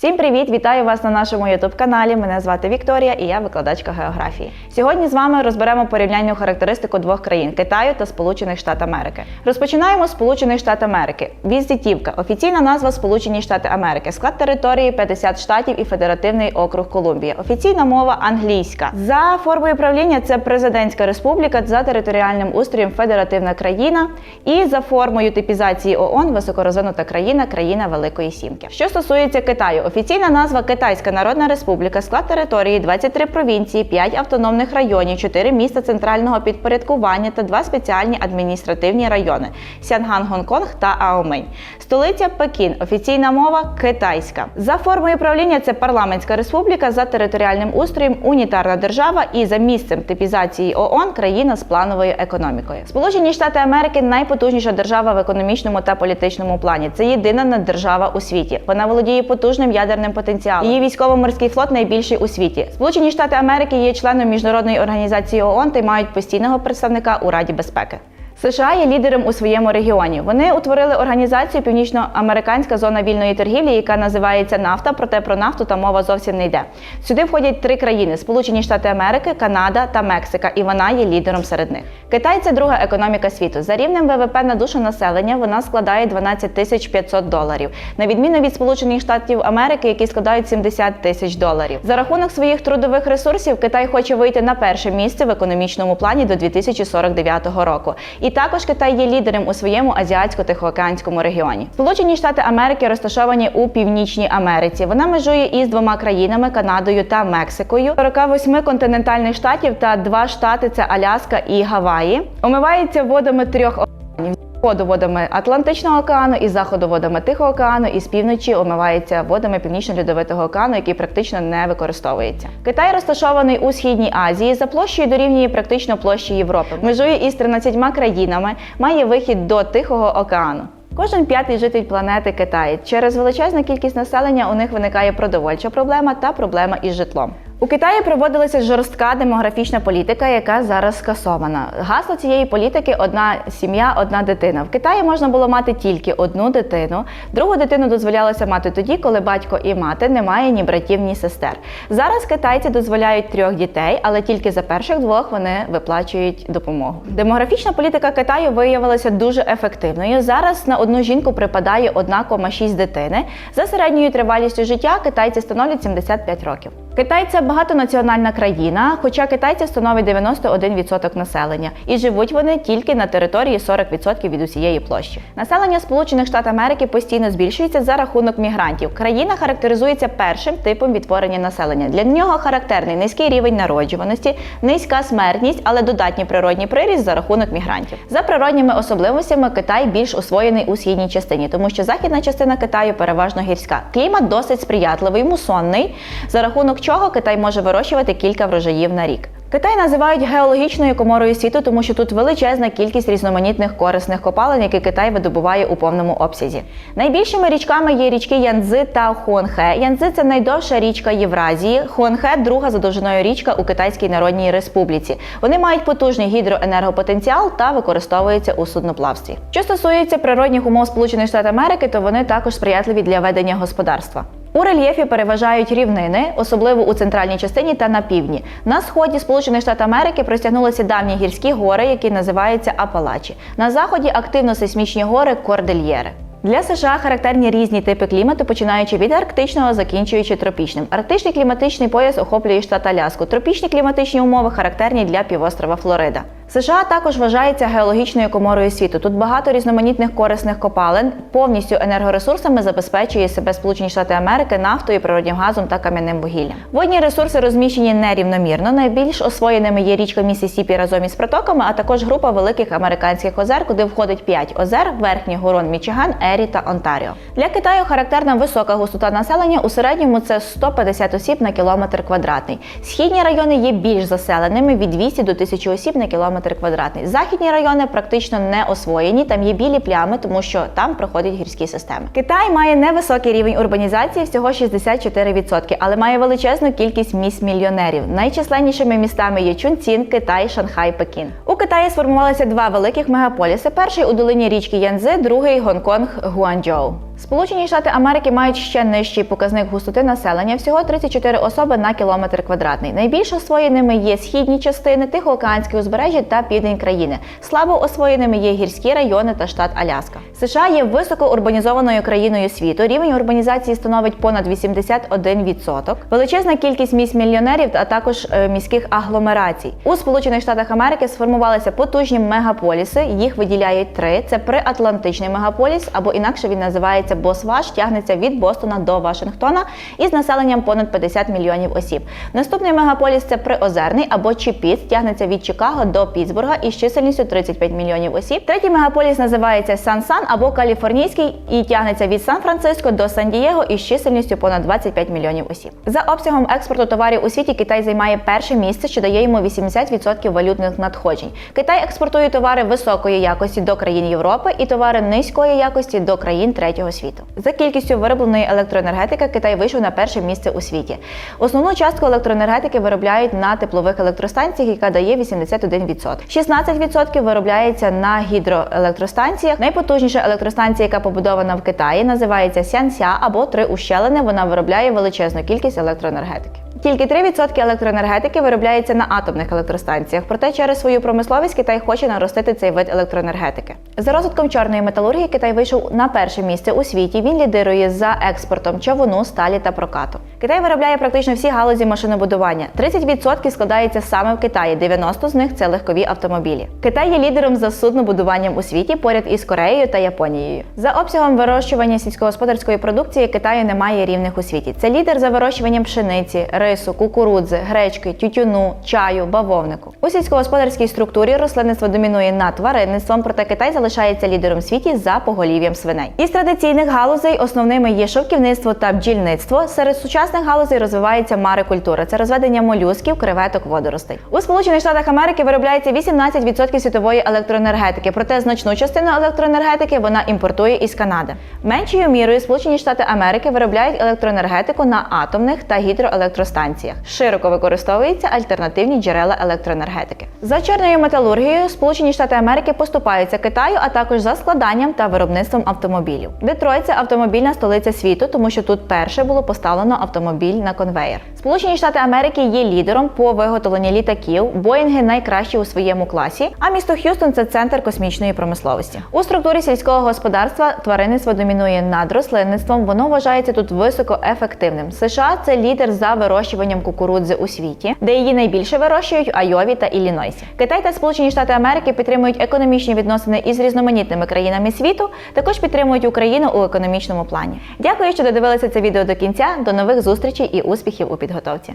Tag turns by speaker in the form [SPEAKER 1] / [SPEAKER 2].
[SPEAKER 1] Всім привіт! Вітаю вас на нашому youtube каналі. Мене звати Вікторія і я викладачка географії. Сьогодні з вами розберемо порівняльну характеристику двох країн Китаю та Сполучених Штат Америки. Розпочинаємо з Сполучених Штат Америки. Візитівка офіційна назва Сполучені Штати Америки, склад території 50 штатів і Федеративний округ Колумбія. Офіційна мова англійська. За формою правління це президентська республіка за територіальним устроєм федеративна країна. І за формою типізації ООН високорозвинута країна, країна Великої Сімки. Що стосується Китаю, офіційна назва Китайська Народна Республіка, склад території 23 провінції, 5 автономних районів, 4 міста центрального підпорядкування та 2 спеціальні адміністративні райони Сянган, Гонконг та Аомень. Столиця Пекін. Офіційна мова китайська. За формою правління це парламентська республіка за територіальним устроєм, унітарна держава і за місцем типізації ООН країна з плановою економікою. Сполучені Штати Америки найпотужніша держава в економічному та політичному плані. Це єдина наддержава у світі. Вона володіє потужним ядерним потенціалом. Її військово-морський флот найбільший у світі. Сполучені Штати Америки є членом міжнародної організації ООН та й мають постійного представника у Раді безпеки. США є лідером у своєму регіоні. Вони утворили організацію Північноамериканська зона вільної торгівлі, яка називається Нафта, проте про нафту та мова зовсім не йде. Сюди входять три країни: Сполучені Штати Америки, Канада та Мексика, і вона є лідером серед них. Китай це друга економіка світу. За рівнем ВВП на душу населення вона складає 12 тисяч 500 доларів, на відміну від Сполучених Штатів Америки, які складають 70 тисяч доларів. За рахунок своїх трудових ресурсів Китай хоче вийти на перше місце в економічному плані до 2049 року. І також Китай є лідером у своєму азіатсько-тихоокеанському регіоні. Сполучені Штати Америки розташовані у Північній Америці. Вона межує із двома країнами Канадою та Мексикою, 48 континентальних штатів та два штати це Аляска і Гаваї. Омивається водами трьох океанів. Сходу водами Атлантичного океану і заходу водами Тихого океану, і з півночі омивається водами Північно-Льодовитого океану, який практично не використовується. Китай розташований у східній Азії за площею дорівнює практично площі Європи. Межує із 13 країнами, має вихід до Тихого океану. Кожен п'ятий житель планети Китай. Через величезну кількість населення у них виникає продовольча проблема та проблема із житлом. У Китаї проводилася жорстка демографічна політика, яка зараз скасована. Гасло цієї політики одна сім'я, одна дитина. В Китаї можна було мати тільки одну дитину. Другу дитину дозволялося мати тоді, коли батько і мати не має ні братів, ні сестер. Зараз китайці дозволяють трьох дітей, але тільки за перших двох вони виплачують допомогу. Демографічна політика Китаю виявилася дуже ефективною. Зараз на одну жінку припадає 1,6 дитини. За середньою тривалістю життя китайці становлять 75 років. Китай це багатонаціональна країна, хоча китайці становить 91% населення, і живуть вони тільки на території 40% від усієї площі. Населення Сполучених Штатів Америки постійно збільшується за рахунок мігрантів. Країна характеризується першим типом відтворення населення. Для нього характерний низький рівень народжуваності, низька смертність, але додатній природній приріст за рахунок мігрантів. За природніми особливостями Китай більш освоєний у східній частині, тому що західна частина Китаю переважно гірська. Клімат досить сприятливий, мусонний, за рахунок чого Китай може вирощувати кілька врожаїв на рік. Китай називають геологічною коморою світу, тому що тут величезна кількість різноманітних корисних копалин, які Китай видобуває у повному обсязі. Найбільшими річками є річки Янцзи та Хуанхе. Янцзи – це найдовша річка Євразії. Хуанхе друга за довжиною річка у Китайській Народній Республіці. Вони мають потужний гідроенергопотенціал та використовуються у судноплавстві. Що стосується природних умов Сполучених Штатів Америки, то вони також сприятливі для ведення господарства. У рельєфі переважають рівнини, особливо у центральній частині та на півдні. На сході Сполучених Штатів Америки простягнулися давні гірські гори, які називаються Апалачі. На заході активно сейсмічні гори Кордельєри. Для США характерні різні типи клімату, починаючи від арктичного, закінчуючи тропічним. Арктичний кліматичний пояс охоплює штат Аляску. Тропічні кліматичні умови характерні для півострова Флорида. США також вважається геологічною коморою світу. Тут багато різноманітних корисних копалин, повністю енергоресурсами забезпечує себе Сполучені Штати Америки нафтою, природнім газом та кам'яним вугіллям. Водні ресурси розміщені нерівномірно. Найбільш освоєними є річка Місісіпі разом із протоками, а також група великих американських озер, куди входить п'ять озер, верхній горон Мічиган, Ері та Онтаріо. Для Китаю характерна висока густота населення. У середньому це 150 осіб на кілометр квадратний. Східні райони є більш заселеними від 200 до 1000 осіб на кілометр квадратний. Західні райони практично не освоєні. Там є білі плями, тому що там проходять гірські системи. Китай має невисокий рівень урбанізації, всього 64%, але має величезну кількість міст мільйонерів. Найчисленнішими містами є Чунцін, Китай, Шанхай, Пекін. У Китаї сформувалися два великих мегаполіси: перший у долині річки Янцзи, другий Гонконг Гуанчжоу. Сполучені Штати Америки мають ще нижчий показник густоти населення, всього 34 особи на кілометр квадратний. Найбільш освоєними є східні частини, Тихоокеанське узбережжя та південь країни. Слабо освоєними є гірські райони та штат Аляска. США є високоурбанізованою країною світу. Рівень урбанізації становить понад 81%. Величезна кількість місць мільйонерів, а також е, міських агломерацій. У Сполучених Штатах Америки сформувалися потужні мегаполіси. Їх виділяють три: це приатлантичний мегаполіс, або інакше він називається Босваш, тягнеться від Бостона до Вашингтона із населенням понад 50 мільйонів осіб. Наступний мегаполіс це Приозерний або Чіпіц, тягнеться від Чикаго до Пітсбурга із чисельністю 35 мільйонів осіб. Третій мегаполіс називається Сан-Сан або Каліфорнійський і тягнеться від Сан-Франциско до Сан-Дієго із чисельністю понад 25 мільйонів осіб. За обсягом експорту товарів у світі Китай займає перше місце, що дає йому 80% валютних надходжень. Китай експортує товари високої якості до країн Європи і товари низької якості до країн третього світу. За кількістю виробленої електроенергетики Китай вийшов на перше місце у світі. Основну частку електроенергетики виробляють на теплових електростанціях, яка дає 81%. 16% виробляється на гідроелектростанціях. Найпотужніша електростанція, яка побудована в Китаї, називається Сянся або три ущелини. Вона виробляє величезну кількість електроенергетики. Тільки 3% електроенергетики виробляється на атомних електростанціях. Проте через свою промисловість Китай хоче наростити цей вид електроенергетики. За розвитком чорної металургії Китай вийшов на перше місце у світі. Він лідирує за експортом човуну, сталі та прокату. Китай виробляє практично всі галузі машинобудування. 30% складається саме в Китаї, 90% з них це легкові автомобілі. Китай є лідером за суднобудуванням у світі поряд із Кореєю та Японією. За обсягом вирощування сільськогосподарської продукції Китаю немає рівних у світі. Це лідер за вирощуванням пшениці, рису, кукурудзи, гречки, тютюну, чаю, бавовнику. У сільськогосподарській структурі рослинництво домінує над тваринництвом, проте Китай залишається лідером світі за поголів'ям свиней. Із традиційних галузей основними є шовківництво та бджільництво. Серед сучасних галузей розвивається марикультура. Це розведення молюсків, креветок, водоростей. У Сполучених Штатах Америки виробляється 18% світової електроенергетики, проте значну частину електроенергетики вона імпортує із Канади. Меншою мірою Сполучені Штати Америки виробляють електроенергетику на атомних та гідроелектростанціях. Широко використовуються альтернативні джерела електроенергетики. За чорною металургією Сполучені Штати Америки поступаються Китаю, а також за складанням та виробництвом автомобілів. Детройт це автомобільна столиця світу, тому що тут перше було поставлено автомобіль на конвеєр. Сполучені Штати Америки є лідером по виготовленні літаків. Боїнги найкращі у своєму класі. А місто Х'юстон це центр космічної промисловості. У структурі сільського господарства тваринництво домінує над рослинництвом. Воно вважається тут високоефективним. США це лідер за вирощуванням кукурудзи у світі, де її найбільше вирощують Айові та Іллінойсі. Китай та Сполучені Штати Америки підтримують економічні відносини із різноманітними країнами світу. Також підтримують Україну у економічному плані. Дякую, що додивилися це відео до кінця. До нових зустрічей і успіхів у підготовці.